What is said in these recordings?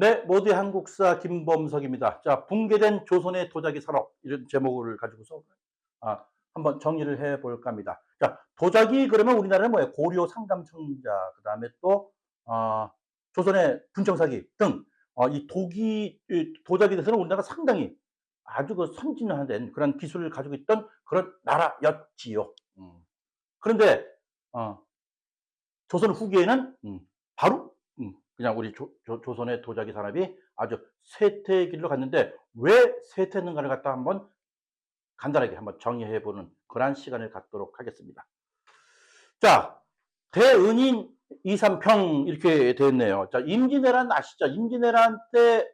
네, 모두의 한국사 김범석입니다. 자, 붕괴된 조선의 도자기 산업 이런 제목을 가지고서 아, 한번 정리를 해 볼까 합니다. 자, 도자기 그러면 우리나라는 뭐예요? 고려 상담청자 그 다음에 또 아, 조선의 분청사기 등 어, 이 도기 이 도자기에 대해서는 우리나라가 상당히 아주 그 선진화된 그런 기술을 가지고 있던 그런 나라였지요. 음. 그런데 어, 조선 후기에는 음, 바로 음, 그냥 우리 조, 선의 도자기 산업이 아주 쇠퇴의 길로 갔는데 왜 쇠퇴했는가를 갖다 한번 간단하게 한번 정의해 보는 그러한 시간을 갖도록 하겠습니다. 자, 대은인 이삼평 이렇게 되었네요. 자, 임진왜란 아시죠? 임진왜란 때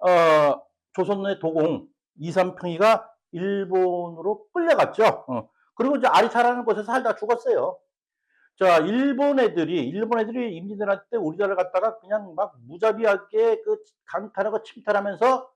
어, 조선의 도공 이삼평이가 일본으로 끌려갔죠. 어, 그리고 이제 아리타라는 곳에서 살다 죽었어요. 자, 일본 애들이, 일본 애들이 임진왜란 때 우리나라를 갖다가 그냥 막 무자비하게 그 강탈하고 침탈하면서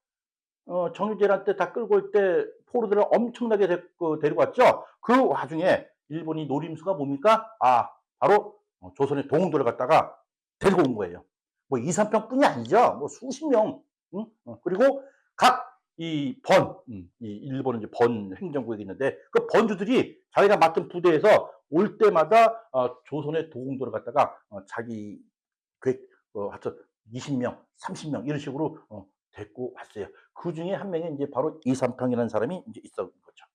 어, 정유재란 때 다 끌고 올 때 포로들을 엄청나게 데, 그, 데리고 왔죠. 그 와중에 일본이 노림수가 뭡니까? 아, 바로 어, 조선의 동원들을 갖다가 데리고 온 거예요. 뭐 2, 3평뿐이 아니죠. 뭐 수십 명. 응? 어, 그리고 각 이 번, 음, 이 일본은 이제 번 행정구역이 있는데 그 번주들이 자기가 맡은 부대에서 올 때마다 어, 조선의 도공들을 갖다가 어, 자기 계획 어, 하여튼 20명, 30명 이런 식으로 어, 데리고 왔어요. 그 중에 한 명이 이제 바로 이삼평이라는 사람이 이제 있었던 거죠.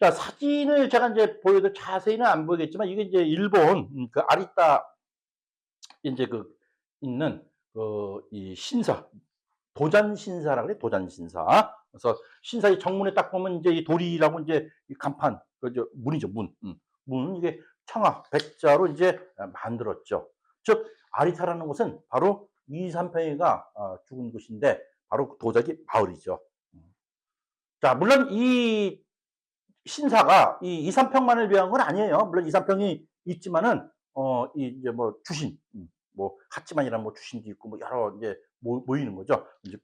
자, 사진을 제가 이제 보여도 자세히는 안 보이겠지만 이게 이제 일본 음, 그 아리따 이제 그 있는 그이 신사 도잔 신사라 그래 도잔 신사. 그래서 신사의 정문에 딱 보면 이제 이 돌이라고 이제 이 간판 그저 문이죠 문. 음. 문은 이게 청아 백자로 이제 만들었죠. 즉 아리타라는 곳은 바로 이삼평이가 어, 죽은 곳인데 바로 그 도자기 마을이죠. 자 물론 이 신사가 이 이삼평만을 위한 건 아니에요. 물론 이삼평이 있지만은 어 이 이제 뭐 주신 음, 뭐 하지만이라는 뭐 주신도 있고 뭐 여러 이제 모, 모이는 거죠. 이제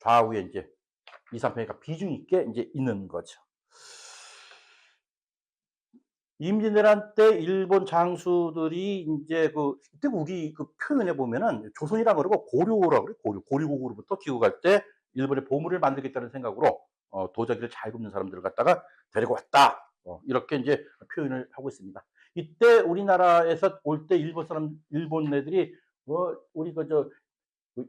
좌우에 이제 이삼평이가 비중 있게 이제 있는 거죠. 임진왜란 때 일본 장수들이 인제 그 그때 우리 그 표현에 보면은 조선이라 그러고 고려라 그래. 고려. 고려국으로부터 귀국할 때 일본의 보물을 만들겠다는 생각으로 어 도자기를 잘 굽는 사람들을 갖다가 데리고 왔다. 어 이렇게 인제 표현을 하고 있습니다. 이때 우리나라에서 올 때 일본 사람 일본 애들이 뭐 우리 그저 그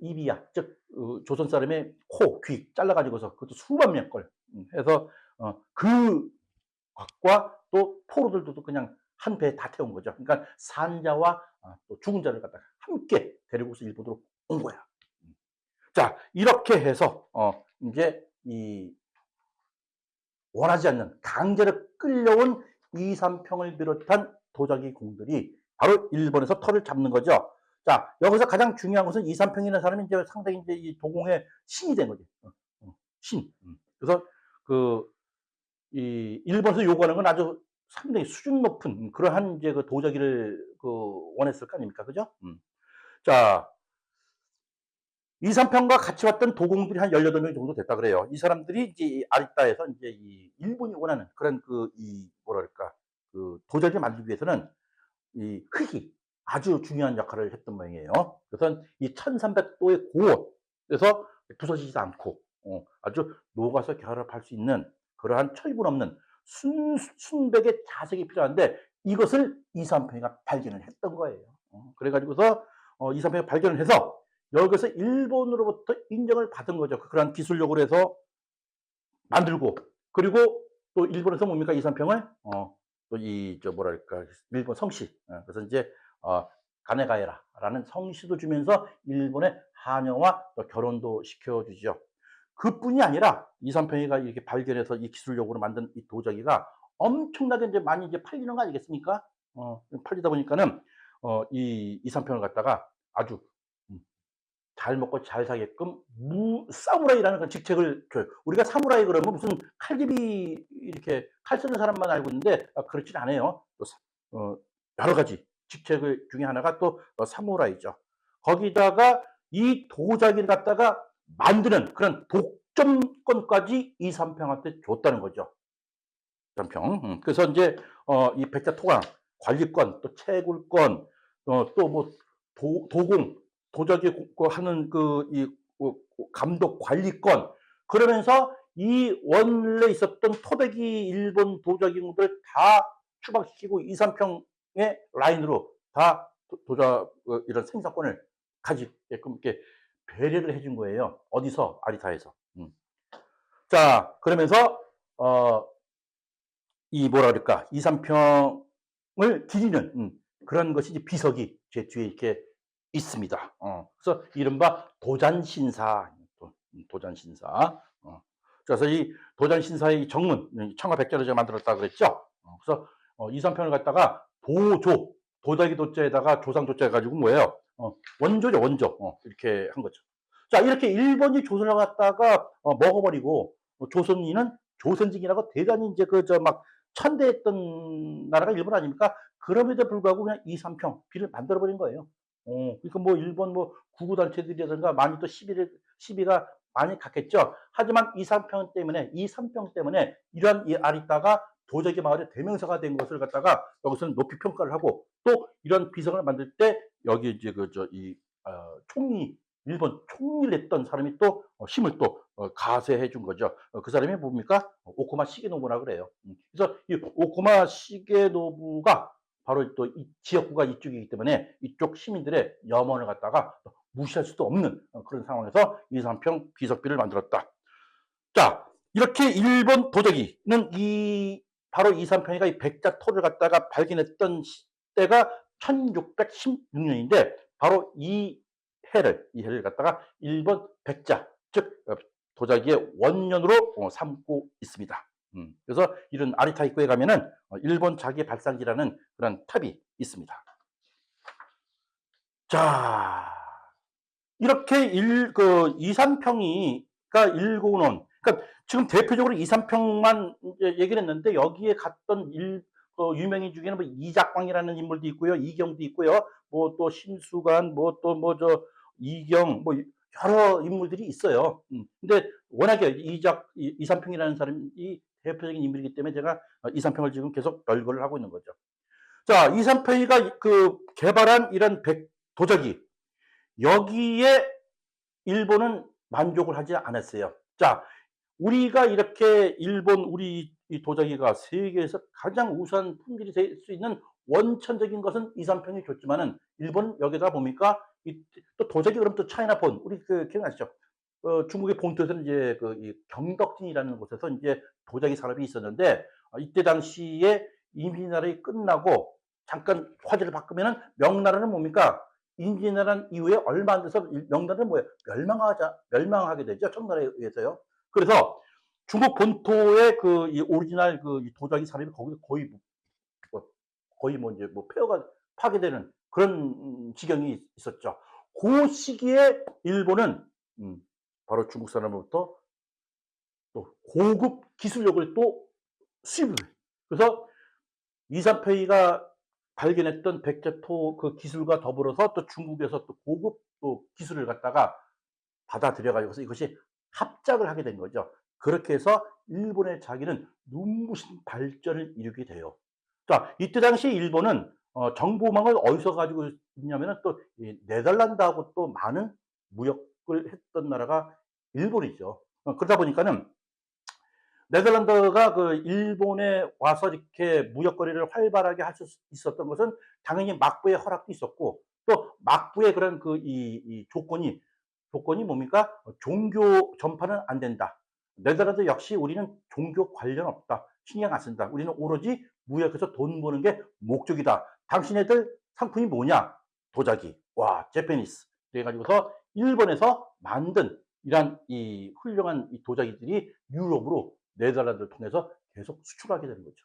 이비야 즉 어 조선 사람의 코, 귀 잘라 가지고서 그것도 수만 명걸음 해서 어그 과또 포로들도 또 그냥 한 배에 다 태운 거죠. 그러니까 산자와 아, 또 죽은 자를 갖다가 함께 데리고서 일본으로 온 거야. 음. 자, 이렇게 해서 어 이제 이 원하지 않는 강제로 끌려온 이삼평을 비롯한 도자기 공들이 바로 일본에서 털을 잡는 거죠. 자, 여기서 가장 중요한 것은 이삼평이라는 사람이 이제 상당히 이제 이 도공의 신이 된 거지. 어, 어, 신. 음. 그래서 그 이 일본에서 요구하는 건 아주 상당히 수준 높은 그러한 이제 그 도자기를 그 원했을 거 아닙니까? 그죠? 음. 자, 이삼평과 같이 왔던 도공들이 한 18명 정도 됐다 그래요. 이 사람들이 이제 이 아리따에서 이제 이 일본이 원하는 그런 그 이 뭐랄까 그 도자기를 만들기 위해서는 이 흙이 아주 중요한 역할을 했던 모양이에요. 그래서 이 1300도의 고온에서 부서지지 않고 어, 아주 녹아서 결합할 수 있는 그러한 철분 없는 순, 순백의 자색이 필요한데 이것을 이삼평이가 발견을 했던 거예요. 어, 그래가지고서 어, 이삼평이 발견을 해서 여기서 일본으로부터 인정을 받은 거죠. 그러한 기술력으로 해서 만들고 그리고 또 일본에서 뭡니까 이삼평을 어, 또이 저 뭐랄까 일본 성씨 어, 그래서 이제 어, 가네가에라 라는 성씨도 주면서 일본의 한영화 또 결혼도 시켜주죠. 그뿐이 아니라 이삼평이가 이렇게 발견해서 이 기술력으로 만든 이 도자기가 엄청나게 이제 많이 이제 팔리는 거 아니겠습니까? 어, 팔리다 보니까는 어, 이 이삼평을 갖다가 아주 음, 잘 먹고 잘 살게끔 무 사무라이라는 그런 직책을 줘요. 우리가 사무라이 그러면 무슨 칼집이 이렇게 칼 쓰는 사람만 알고 있는데 아, 그렇진 않아요. 또, 어, 여러 가지 직책을 중에 하나가 또 어, 사무라이죠. 거기다가 이 도자기를 갖다가 만드는 그런 독점권까지 이삼평한테 줬다는 거죠. 삼평. 음, 그래서 이제 어, 이 백자 토강 관리권, 또 채굴권, 어, 또뭐 도공, 도자기 고- 그 하는 그 이 감독 관리권 그러면서 이 원래 있었던 토백이 일본 도자기들을 다 추방시키고 2, 3평의 라인으로 다 도- 도자 어, 이런 생산권을 가지게끔 이렇게 배려를 해준 거예요. 어디서 아리타에서. 음. 자 그러면서 어, 이 뭐라 그럴까 2, 3평을 기리는 음, 그런 것이 이제 비석이 제 뒤에 이렇게 있습니다. 어, 그래서 이른바 도잔신사, 도- 도잔신사. 어. 그래서 이 도잔신사의 이 정문, 이 청화백자를 제가 만들었다 그랬죠. 어, 그래서 어, 2, 3평을 갖다가 도조, 도자기 도자에다가 조상 도자 해가지고 뭐예요? 어, 원조죠, 원조. 어, 이렇게 한 거죠. 자, 이렇게 일본이 조선을 갖다가 어, 먹어버리고 어, 조선인은 조선직이라고 대단히 이제 그 저 막 천대했던 나라가 일본 아닙니까? 그럼에도 불구하고 그냥 2, 3평 비를 만들어버린 거예요. 어, 그러니까 뭐 일본 뭐 구구단체들이라든가 많이 또 시비를, 시비가 많이 갔겠죠. 하지만 2, 3평 때문에, 2, 3평 때문에 이러한 이 아리따가 도자기 마을의 대명사가 된 것을 갖다가 여기서는 높이 평가를 하고 또 이런 비석을 만들 때 여기 이제 그 저이 어, 총리 일본 총리를 했던 사람이 또 어, 힘을 또 어, 가세해 준 거죠. 어, 그 사람이 뭡니까? 어, 오코마 시게노부라 그래요. 음, 그래서 이 오코마 시게노부가 바로 또 이 지역구가 이쪽이기 때문에 이쪽 시민들의 염원을 갖다가 또 무시할 수도 없는 어, 그런 상황에서 이삼평 비석비를 만들었다. 자, 이렇게 일본 도자기는 이 바로 이삼평이가 이 백자 토를 갖다가 발견했던 때가 1616년인데 바로 이 해를 이 해를 갖다가 일본 백자 즉 어, 도자기의 원년으로 어, 삼고 있습니다. 음, 그래서 이런 아리타 입구에 가면은 어, 일본 자기 발상기라는 그런 탑이 있습니다. 자, 이렇게 일, 그, 2, 3평이가 일고 놓은, 그러니까 지금 대표적으로 2, 3평만 얘기를 했는데 여기에 갔던 일, 어, 유명인 중에는 뭐 이작광이라는 인물도 있고요. 이경도 있고요. 뭐또 신수관, 뭐 또 뭐 저 이경, 뭐 여러 인물들이 있어요. 음, 근데 워낙에 이작, 이, 이삼평이라는 사람이 대표적인 인물이기 때문에 제가 어, 이삼평을 지금 계속 열거를 하고 있는 거죠. 자, 이삼평이가 그 개발한 이런 백, 도자기, 여기에 일본은 만족을 하지 않았어요. 자, 우리가 이렇게 일본 우리 이 도자기가 세계에서 가장 우수한 품질이 될 수 있는 원천적인 것은 이삼평이 줬지만은 일본 여기다 보니까 이, 또 도자기 그럼 또 차이나폰 우리 그 기억나시죠? 어, 중국의 본토에서는 이제 그 이 경덕진이라는 곳에서 이제 도자기 산업이 있었는데 어, 이때 당시에 임진왜란이 끝나고 잠깐 화제를 바꾸면은 명나라는 뭡니까? 임진왜란 이후에 얼마 안 돼서 일- 명나라는 뭐예요? 멸망하자 멸망하게 되죠. 청나라에 의해서요. 그래서 중국 본토의 그 이 오리지널 그 이 도자기 산업이 거기서 거의 뭐 거의 뭐 이제 뭐 폐허가 파괴되는 그런 음, 지경이 있었죠. 그 시기에 일본은 음, 바로 중국 사람으로부터 또 고급 기술력을 또 수입을. 그래서 이산페이가 발견했던 백제토 그 기술과 더불어서 또 중국에서 또 고급 또 기술을 갖다가 받아들여 가지고서 이것이 합작을 하게 된 거죠. 그렇게 해서 일본의 자기는 눈부신 발전을 이루게 돼요. 자, 이때 당시 일본은 어, 정보망을 어디서 가지고 있냐면은 또이 네덜란드하고 또 많은 무역을 했던 나라가 일본이죠. 어, 그러다 보니까는 네덜란드가 그 일본에 와서 이렇게 무역 거래를 활발하게 할 수 있었던 것은 당연히 막부의 허락도 있었고 또 막부의 그런 그 이, 이 조건이 조건이 뭡니까? 어, 종교 전파는 안 된다. 네덜란드 역시 우리는 종교 관련 없다. 신경 안 쓴다. 우리는 오로지 무역해서 돈 버는 게 목적이다. 당신네들 상품이 뭐냐? 도자기. 와, 제페니스. 그래가지고서 일본에서 만든 이러한 이 훌륭한 이 도자기들이 유럽으로 네덜란드를 통해서 계속 수출하게 되는 거죠.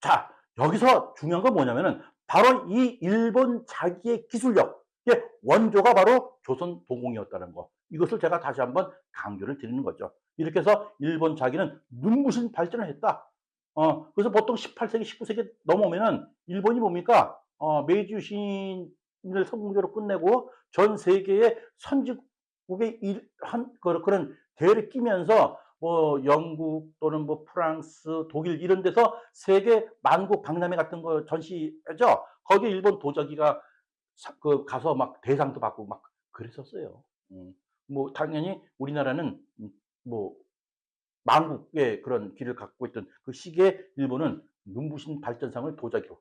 자, 여기서 중요한 건 뭐냐면은 바로 이 일본 자기의 기술력 의 원조가 바로 조선 도공이었다는 거. 이것을 제가 다시 한번 강조를 드리는 거죠. 이렇게 해서 일본 자기는 눈부신 발전을 했다. 어, 그래서 보통 18세기, 19세기 넘어오면은 일본이 뭡니까? 어, 메이지 유신을 성공적으로 끝내고 전 세계의 선진국의 일, 한, 그- 그런 대회를 끼면서 뭐 영국 또는 뭐 프랑스, 독일 이런 데서 세계 만국 박람회 같은 거 전시하죠. 거기 일본 도자기가 사- 그 가서 막 대상도 받고 막 그랬었어요. 음. 뭐 당연히 우리나라는 음뭐 망국의 그런 길을 갖고 있던 그 시기에 일본은 눈부신 발전상을 도자기로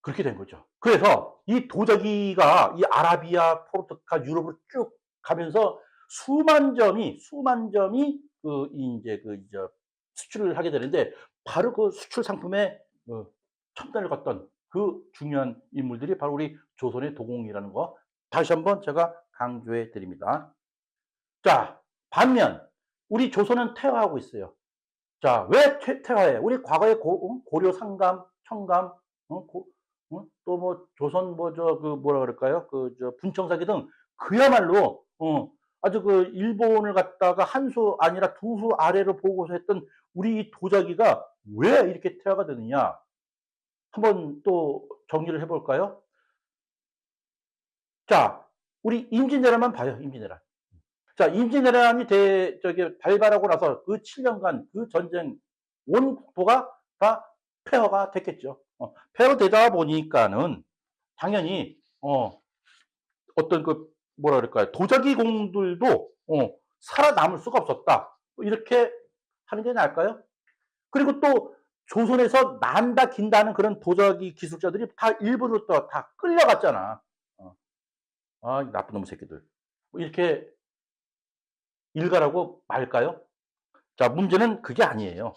그렇게 된 거죠. 그래서 이 도자기가 이 아라비아, 포르투갈, 유럽으로 쭉 가면서 수만 점이 수만 점이 그 인제 그저 수출을 하게 되는데 바로 그 수출 상품의 어 첨단을 걷던 그 중요한 인물들이 바로 우리 조선의 도공이라는 거 다시 한번 제가 강조해 드립니다. 자, 반면 우리 조선은 퇴화하고 있어요. 자, 왜 퇴 퇴화해요? 우리 과거에 고어 고려, 상감, 청감 어 고 어 또뭐 조선 뭐 저 그 뭐라 그럴까요? 그 저 분청사기 등 그야말로 어 아주 그 일본을 갖다가 한 수 아니라 두 수 아래로 보고서 했던 우리 이 도자기가 왜 이렇게 퇴화가 되느냐? 한번 또 정리를 해 볼까요? 자, 우리 임진왜란만 봐요, 임진왜란. 자, 임진왜란이 대 저기 발발하고 나서 그 7 년간 그 전쟁 온 국토가 다 폐허가 됐겠죠. 어 폐허되다 보니까는 당연히 어 어떤 그 뭐라 그럴까요? 도자기 공들도 어 '살아남을 수가 없었다.' 뭐 이렇게 하는 게 나을까요? 그리고 또 조선에서 난다 긴다 하는 그런 도자기 기술자들이 다 일본으로 또다 끌려갔잖아. 어. 아, 이 나쁜 놈의 새끼들. 뭐 이렇게 일가라고 말까요? 자, 문제는 그게 아니에요.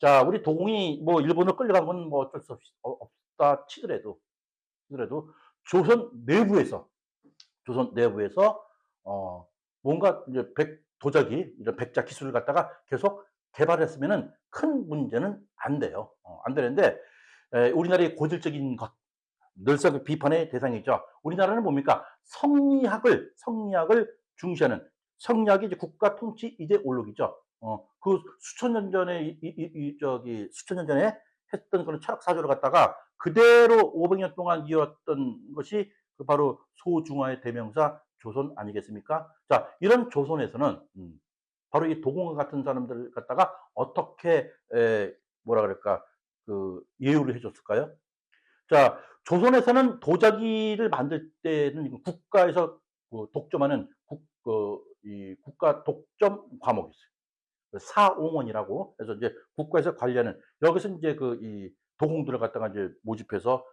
자, 우리 도공이 뭐 일본으로 끌려간 건 뭐 어쩔 수 없이 어 없다 치더라도 치더라도 조선 내부에서 조선 내부에서 어 뭔가 이제 백 도자기 이런 백자 기술을 갖다가 계속 개발했으면은 큰 문제는 안 돼요. 어 안 되는데 에 우리나라의 고질적인 것 늘상 그 비판의 대상이죠. 우리나라는 뭡니까? 성리학을 성리학을 중시하는 성리학이 이제 국가 통치 이데올로기죠. 어 그 수천 년 전에 이 이 이 저기 수천 년 전에 했던 그런 철학 사조를 갖다가 그대로 500년 동안 이어왔던 것이 그 바로 소중화의 대명사 조선 아니겠습니까? 자, 이런 조선에서는 음 바로 이 도공과 같은 사람들을 갖다가 어떻게 에 뭐라 그럴까 그 예우를 해 줬을까요? 자, 조선에서는 도자기를 만들 때는 국가에서 그 독점하는 국 그 이 국가 독점 과목이 있어요. 그 사옹원이라고 그래서 이제 국가에서 관리하는 여기서 인제 그 이 도공들을 갖다가 이제 모집해서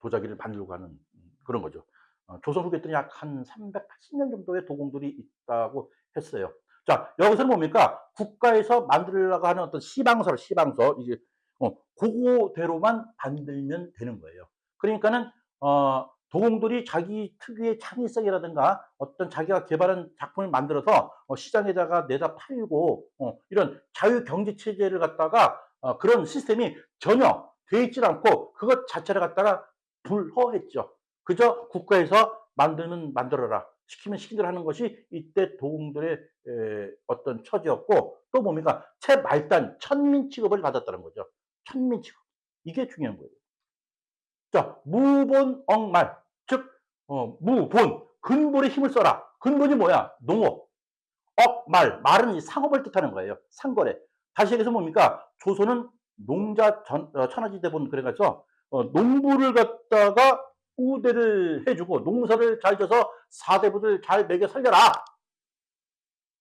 도자기를 만들고 하는 음 그런 거죠. 어 조선 후기 때는 약한 380년 정도의 도공들이 있다고 했어요. 자, 여기서는 뭡니까? 국가에서 만들려고 하는 어떤 시방서, 시방서 이제 어 고거대로만 만들면 되는 거예요. 그러니까는 어 도공들이 자기 특유의 창의성이라든가 어떤 자기가 개발한 작품을 만들어서 어 시장에다가 내다 팔고 어 이런 자유 경제 체제를 갖다가 어 그런 시스템이 전혀 돼 있질 않고 그것 자체를 갖다가 불허했죠. 그저 국가에서 만들면 만들어라. 시키면 대로 하는 것이 이때 도공들의 에 어떤 처지였고 또 뭡니까? 최말단 천민 취급을 받았다는 거죠. 천민 취급. 이게 중요한 거예요. 자, 무본억말. 즉, 어, 무본. 근본에 힘을 써라. 근본이 뭐야? 농업. 억, 말. 말은 이 상업을 뜻하는 거예요. 상거래. 다시 얘기해서 뭡니까? 조선은 농자 전, 어, 천하지대본 그래가지고, 어, 농부를 갖다가 우대를 해주고, 농사를 잘 져서 사대부들 잘 먹여 살려라!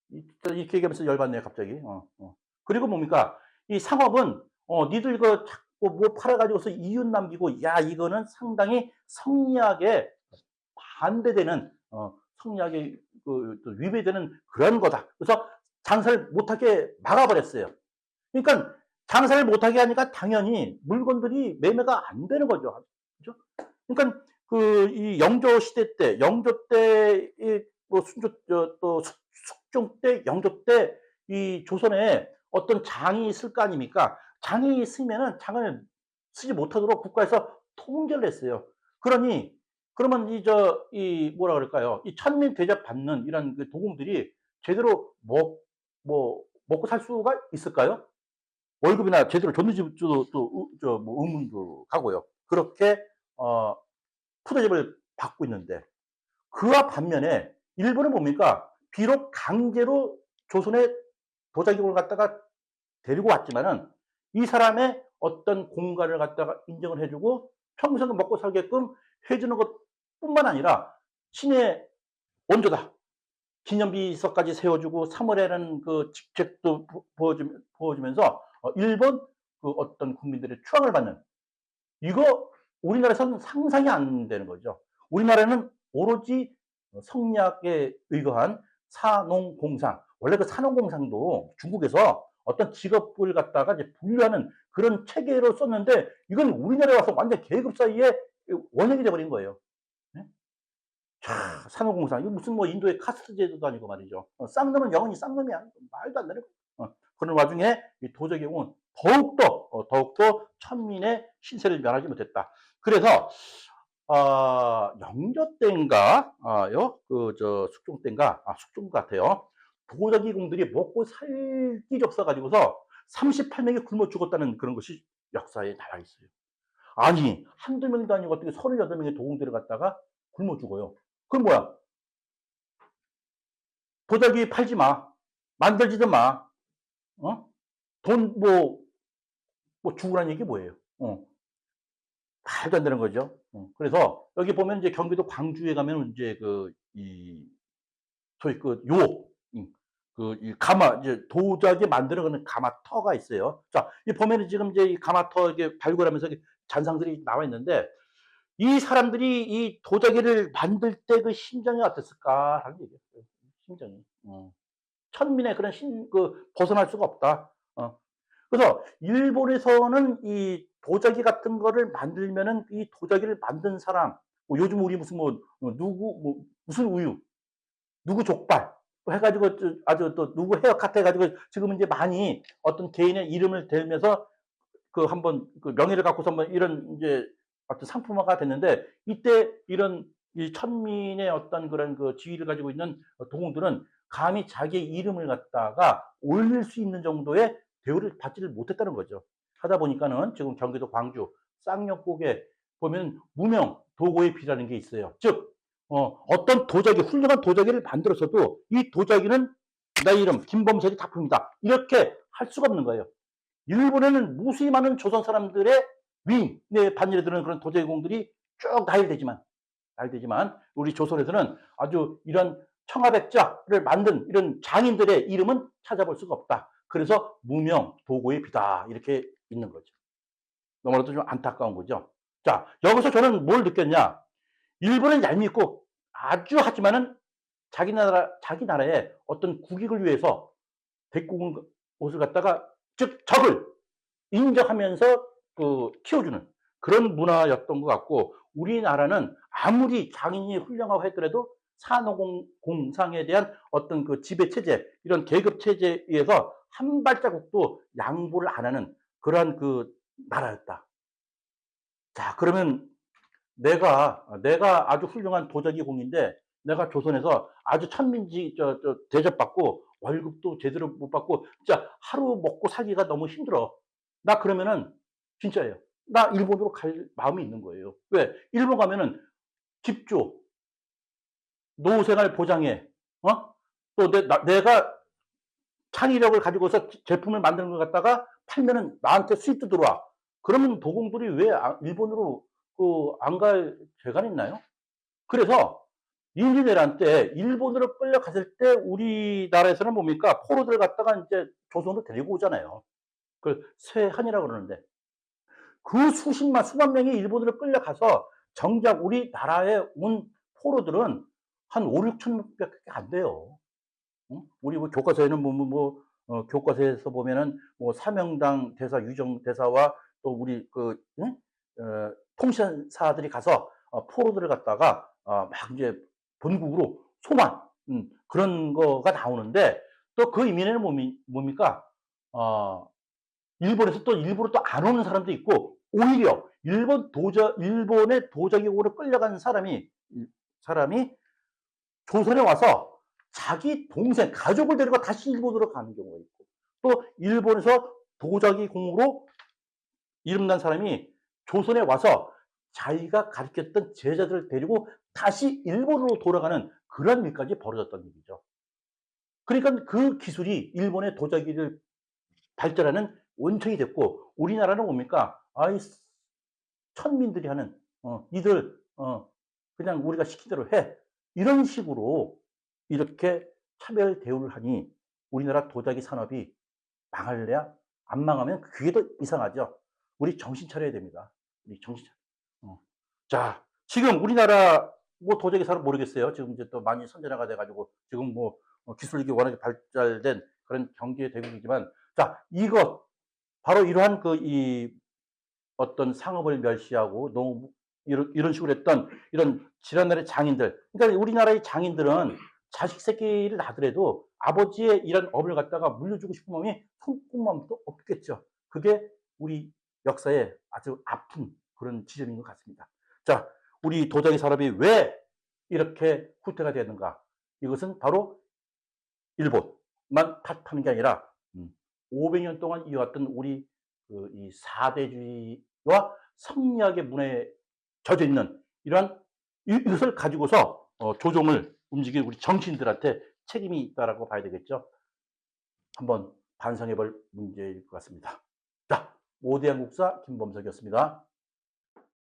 이- 이렇게 얘기하면서 열받네요, 갑자기. 어, 어. 그리고 뭡니까? 이 상업은, 어, 니들 그 자꾸 뭐 팔아가지고서 이윤 남기고, 야, 이거는 상당히 성리학에 반대되는, 어, 성리학에 그, 또 위배되는 그런 거다. 그래서 장사를 못하게 막아버렸어요. 그러니까 장사를 못하게 하니까 당연히 물건들이 매매가 안 되는 거죠. 그죠? 그러니까 그 이 영조 시대 때, 영조 때, 이뭐 순조, 저, 또 숙- 숙종 때, 영조 때 이 조선에 어떤 장이 있을 거 아닙니까? 장이 있으면은 장을 쓰지 못하도록 국가에서 통제를 했어요. 그러니 그러면 이 저이 뭐라 그럴까요? 이 천민 대접 받는 이런 그 도공들이 제대로 먹뭐 먹고 살 수가 있을까요? 월급이나 제대로 줬는지도 또 저 뭐 의문도 가고요. 그렇게 어 푸대접을 받고 있는데 그와 반면에 일본은 뭡니까? 비록 강제로 조선의 도자기공을 갖다가 데리고 왔지만은 이 사람의 어떤 공간을 갖다가 인정을 해 주고 평생 먹고 살게끔 해 주는 것 뿐만 아니라 신의 원조다. 기념비서까지 세워주고 3월에는 그 직책도 부어주면서 어, 일본 그 어떤 국민들의 추앙을 받는 이거 우리나라에서는 상상이 안 되는 거죠. 우리나라는 오로지 성리학에 의거한 사농공상 원래 그 사농공상도 중국에서 어떤 직업을 갖다가 이제 분류하는 그런 체계로 썼는데 이건 우리나라에 와서 완전 계급 사이에 원형이 돼버린 거예요. 네? 자, 산업공상. 이거 무슨 뭐 인도의 카스트 제도도 아니고 말이죠. 어, 쌍놈은 영원히 쌍놈이야. 말도 안 되는 거. 어, 그런 와중에 이 도적경은 더욱더, 어, 더욱더 천민의 신세를 면하지 못했다. 그래서, 아, 영조 때인가, 아, 요, 그, 저, 숙종 때인가, 아, 숙종 같아요. 도자기 공들이 먹고 살기 없어가지고서 38명이 굶어 죽었다는 그런 것이 역사에 나와 있어요. 아니, 한두 명도 아니고 어떻게 38명의 도공들을 갖다가 굶어 죽어요. 그럼 뭐야? 도자기 팔지 마. 만들지도 마. 어? 돈, 뭐, 뭐, 죽으라는 얘기 뭐예요? 어. 말도 안 되는 거죠. 어. 그래서, 여기 보면 이제 경기도 광주에 가면 이제 그, 이, 소위 그, 요, 음, 그, 이 가마, 이제 도자기 만들어가는 가마터가 있어요. 자, 이 보면은 지금 이제 이 가마터 이게 발굴하면서 잔상들이 나와 있는데, 이 사람들이 이 도자기를 만들 때 그 심정이 어땠을까 하는 얘기예요. 심정이. 어. 천민의 그런 신, 그, 벗어날 수가 없다. 어. 그래서 일본에서는 이 도자기 같은 거를 만들면은 이 도자기를 만든 사람, 뭐 요즘 우리 무슨 뭐, 어, 누구, 뭐, 무슨 우유, 누구 족발, 뭐 해가지고 저- 아주 또 누구 헤어카트 해가지고 지금 이제 많이 어떤 개인의 이름을 대면서 그 한번 그 명예를 갖고서 한번 이런 이제 어떤 상품화가 됐는데 이때 이런 이 천민의 어떤 그런 그 지위를 가지고 있는 동웅들은 감히 자기의 이름을 갖다가 올릴 수 있는 정도의 대우를 받지를 못했다는 거죠. 하다 보니까는 지금 경기도 광주 쌍용곡에 보면 무명 도고의 비라는 게 있어요. 즉 어, 어떤 도자기 훌륭한 도자기를 만들어서도 이 도자기는 내 이름 김범석이 작품이다 이렇게 할 수가 없는 거예요. 일본에는 무수히 많은 조선 사람들의 위인의 반열에 드는 그런 도자기 공들이 쭉 나열되지만 나열되지만 우리 조선에서는 아주 이런 청아백자를 만든 이런 장인들의 이름은 찾아볼 수가 없다. 그래서 무명 도고의 비다 이렇게 있는 거죠. 너무나도 좀 안타까운 거죠. 자 여기서 저는 뭘 느꼈냐? 일본은 얄밉고 아주 하지만은 자기 나라 자기 나라의 어떤 국익을 위해서 온 옷을 갖다가 즉 적을 인정하면서 그 키워주는 그런 문화였던 것 같고 우리나라는 아무리 장인이 훌륭하고 했더라도 산업공상에 대한 어떤 그 지배 체제 이런 계급 체제에 의해서 한 발자국도 양보를 안 하는 그러한 그 나라였다. 자 그러면 내가 내가 아주 훌륭한 도자기 공인데 내가 조선에서 아주 천민지 저, 저 대접받고 월급도 제대로 못 받고 진짜 하루 먹고 살기가 너무 힘들어. 나 그러면은 진짜예요. 나 일본으로 갈 마음이 있는 거예요. 왜? 일본 가면은 집 줘. 노후생활 보장해. 어? 또 내, 나, 내가 창의력을 가지고서 제품을 만드는 것 갖다가 팔면은 나한테 수입도 들어와. 그러면 도공들이 왜 아- 일본으로 그 안갈 재간이 있나요? 그래서 임진왜란 때 일본으로 끌려갔을 때 우리나라에서는 뭡니까 포로들 갖다가 이제 조선으로 데리고 오잖아요. 그 세한이라고 그러는데 그 수십만 수만 명이 일본으로 끌려가서 정작 우리나라에 온 포로들은 한 5, 6천 명밖에 안 돼요. 응? 우리 뭐 교과서에는 뭐, 뭐, 뭐 어, 교과서에서 보면은 뭐 사명당 대사 유정 대사와 또 우리 그 응? 어, 통신사들이 가서 어, 포로들을 갖다가 어, 막 이제 본국으로 소환 음, 그런 거가 나오는데 또 그 이면에는 뭡니- 뭡니까? 어, 일본에서 또 일부러 또 안 오는 사람도 있고 오히려 일본 도자 일본의 도자기국으로 끌려간 사람이 사람이 조선에 와서 자기 동생 가족을 데리고 다시 일본으로 가는 경우가 있고 또 일본에서 도자기 공으로 이름난 사람이 조선에 와서 자기가 가르쳤던 제자들을 데리고 다시 일본으로 돌아가는 그런 일까지 벌어졌던 일이죠. 그러니까 그 기술이 일본의 도자기를 발전하는 원천이 됐고 우리나라는 뭡니까? 아이 천민들이 하는 어, 니들 어, 그냥 우리가 시키대로 해. 이런 식으로 이렇게 차별 대우를 하니 우리나라 도자기 산업이 망할래야 안 망하면 그게 더 이상하죠. 우리 정신 차려야 됩니다. 우리 정신 차려. 어. 자, 지금 우리나라 뭐 도자기 산업 모르겠어요. 지금 이제 또 많이 선진화가 돼가지고 지금 뭐 어, 기술력이 워낙에 발달된 그런 경제 대국이지만 자, 이것 바로 이러한 그 이 어떤 상업을 멸시하고 너무 이런, 이런 식으로 했던 이런 지난날의 장인들. 그러니까 우리나라의 장인들은 자식 새끼를 낳더라도 아버지의 이런 업을 갖다가 물려주고 싶은 마음이 손꼽마음도 없겠죠. 그게 우리 역사의 아주 아픈 그런 지점인 것 같습니다. 자, 우리 도자기 산업이 왜 이렇게 후퇴가 되는가? 이것은 바로 일본만 탓하는 게 아니라 500년 동안 이어왔던 우리 그 이 사대주의와 성리학의 문화에 젖어 있는 이러한 이- 이것을 가지고서 어, 조종을 움직일 우리 정치인들한테 책임이 있다라고 봐야 되겠죠. 한번 반성해 볼 문제일 것 같습니다. 자, 오대한 국사 김범석이었습니다.